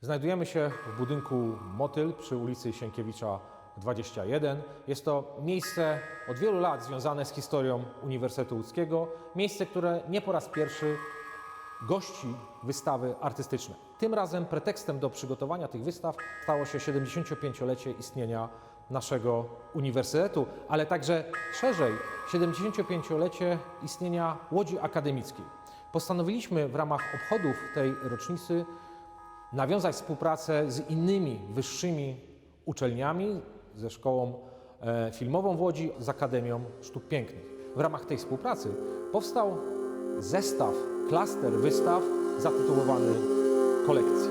Znajdujemy się w budynku Motyl przy ulicy Sienkiewicza 21. Jest to miejsce od wielu lat związane z historią Uniwersytetu Łódzkiego. Miejsce, które nie po raz pierwszy gości wystawy artystyczne. Tym razem pretekstem do przygotowania tych wystaw stało się 75-lecie istnienia naszego uniwersytetu, ale także szerzej 75-lecie istnienia Łodzi Akademickiej. Postanowiliśmy w ramach obchodów tej rocznicy nawiązać współpracę z innymi wyższymi uczelniami, ze Szkołą e, Filmową w Łodzi, z Akademią Sztuk Pięknych. W ramach tej współpracy powstał zestaw, klaster wystaw zatytułowany Kolekcje.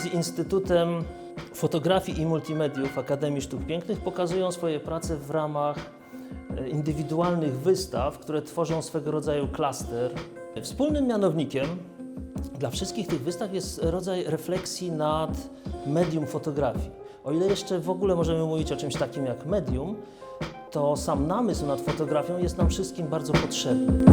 Z Instytutem Fotografii i Multimediów Akademii Sztuk Pięknych pokazują swoje prace w ramach e, indywidualnych wystaw, które tworzą swego rodzaju klaster. Wspólnym mianownikiem dla wszystkich tych wystaw jest rodzaj refleksji nad medium fotografii. O ile jeszcze w ogóle możemy mówić o czymś takim jak medium, to sam namysł nad fotografią jest nam wszystkim bardzo potrzebny.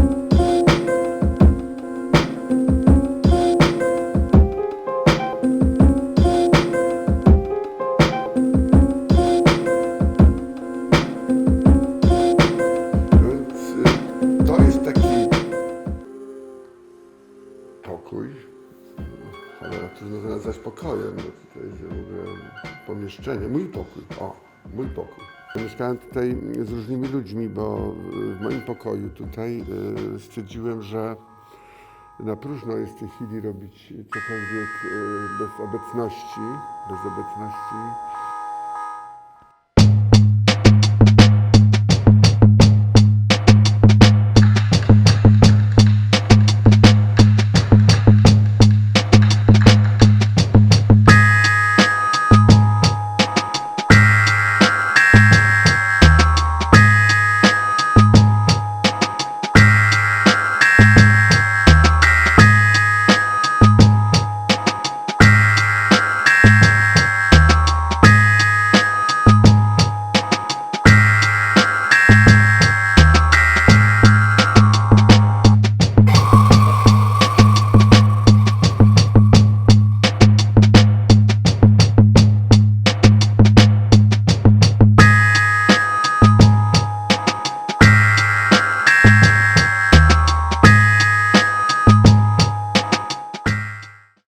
Trudno to nazwać pokojem, bo tutaj jest w ogóle pomieszczenie. Mój pokój, o, mój pokój. Mieszkałem tutaj z różnymi ludźmi, bo w moim pokoju tutaj y, stwierdziłem, że na próżno jest w tej chwili robić cokolwiek y, bez obecności, bez obecności